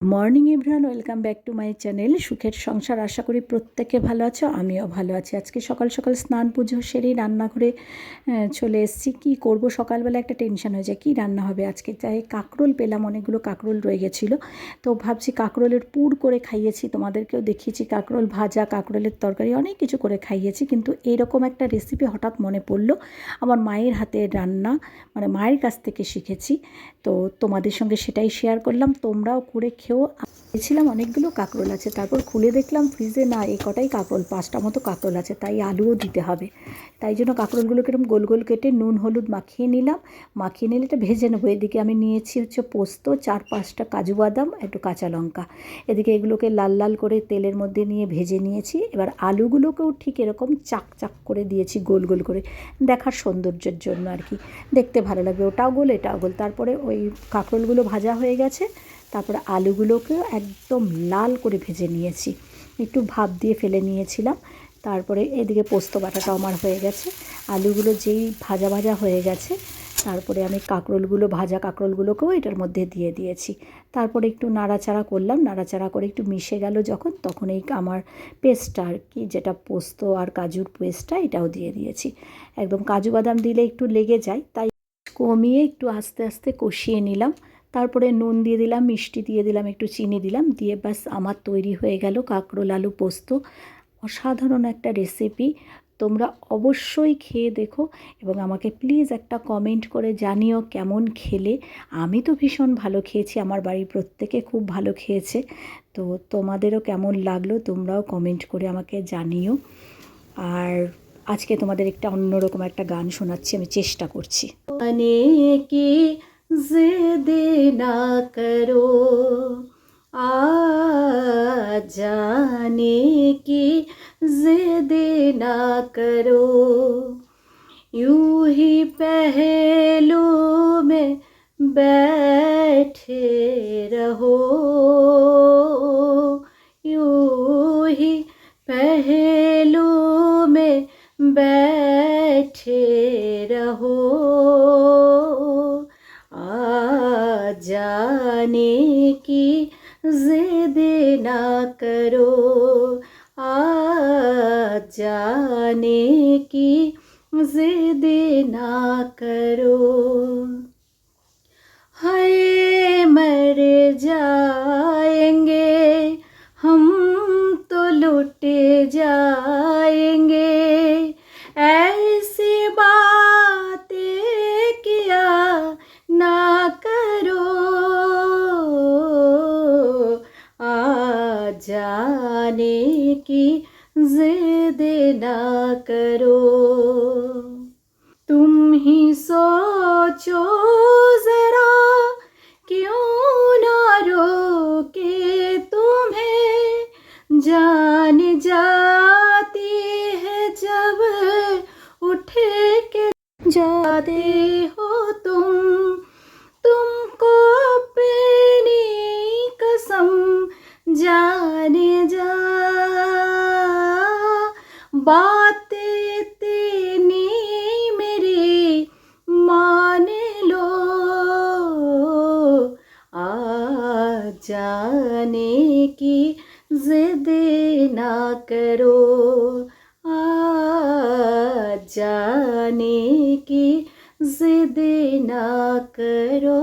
Morning everyone welcome back to my channel সুখের সংসার, আশা করি প্রত্যেকে ভালো আছো, আমিও ভালো আছি। আজকে সকাল সকাল স্নান, পুজো সেরেই রান্নাঘরে চলে এসেছি। কী করব? সকালবেলা একটা টেনশন হয়ে যায়, কী রান্না হবে আজকে? তাই কাঁকরোল পেলাম, অনেকগুলো কাঁকরোল রয়ে গেছিল তো ভাবছি কাঁকরোলের পুর করে খাইয়েছি, তোমাদেরকেও দেখিয়েছি। কাঁকরোল ভাজা, কাঁকরোলের তরকারি, অনেক কিছু করে খাইয়েছি। কিন্তু এইরকম একটা রেসিপি হঠাৎ মনে পড়ল, আমার মায়ের হাতের রান্না মানে মায়ের কাছ থেকে শিখেছি। তো তোমাদের সঙ্গে সেটাই শেয়ার করলাম। তোমরাও করে খেও ছিলাম অনেকগুলো কাঁকরোল আছে। তারপর খুলে দেখলাম ফ্রিজে, না, এ কটাই কাঁকরোল, পাঁচটা মতো কাঁকরোল আছে, তাই আলুও দিতে হবে। তাই জন্য কাঁকরোলগুলোকে এরকম গোল গোল কেটে নুন, হলুদ মাখিয়ে নিলাম। মাখিয়ে নিলে এটা ভেজে নেব। এদিকে আমি নিয়েছি হচ্ছে পোস্ত, চার পাঁচটা কাজু বাদাম, একটু কাঁচা লঙ্কা। এদিকে এগুলোকে লাল লাল করে তেলের মধ্যে নিয়ে ভেজে নিয়েছি। এবার আলুগুলোকেও ঠিক এরকম চাক চাক করে দিয়েছি, গোল গোল করে। দেখার সৌন্দর্যের জন্য আর কি। দেখতে ভালো লাগবে। ওটাও গোল, এটাও গোল। তারপরে ওই কাঁকরোলগুলো ভাজা হয়ে গেছে। তারপরে আলুগুলোকেও একদম লাল করে ভেজে নিয়েছি। একটু ভাপ দিয়ে ফেলে নিয়েছিলাম। তারপরে এদিকে পোস্ত বাটাটা আমার হয়ে গেছে। আলুগুলো যেই ভাজা ভাজা হয়ে গেছে, তারপরে আমি কাঁকরোলগুলো, ভাজা কাঁকরোলগুলোকেও এটার মধ্যে দিয়ে দিয়েছি। তারপরে একটু নাড়াচাড়া করলাম। নাড়াচাড়া করে একটু মিশে গেল যখন, তখন এই আমার পেস্টটা আর কি, যেটা পোস্ত আর কাজুর পেস্টটা, এটাও দিয়ে দিয়েছি। একদম কাজু বাদাম দিলে একটু লেগে যায়, তাই কমিয়ে একটু আস্তে আস্তে কষিয়ে নিলাম। তারপরে নুন দিয়ে দিলাম, মিষ্টি দিয়ে দিলাম, একটু চিনি দিলাম, দিয়ে ব্যাস আমার তৈরি হয়ে গেল কাঁকরোল আলু পোস্ত। অসাধারণ একটা রেসিপি তোমরা অবশ্যই খেয়ে দেখো এবং আমাকে প্লিজ একটা কমেন্ট করে জানিও কেমন খেলে। আমি তো ভীষণ ভালো খেয়েছি, আমার বাড়ির প্রত্যেকে খুব ভালো খেয়েছে। তো তোমাদেরও কেমন লাগল তোমরাও কমেন্ট করে আমাকে জানিও। আর আজকে তোমাদের একটা অন্যরকম একটা গান শোনাচ্ছি, আমি চেষ্টা করছি। কি जिद ना करो, आ जाने की जिद ना करो। यूँ ही पहलू में बैठे रहो, यूँ ही पहलू में बैठे रहो। जाने की जिद ना करो। आ जाने की जिद ना करो। हाय मर जाएँगे हम जाने की जिद ना करो। तुम ही सोचो जरा, क्यों ना रोके तुम्हें? जान जाती है जब उठे के जाते हो। जाने की जिद ना करो। आ जाने की जिद ना करो।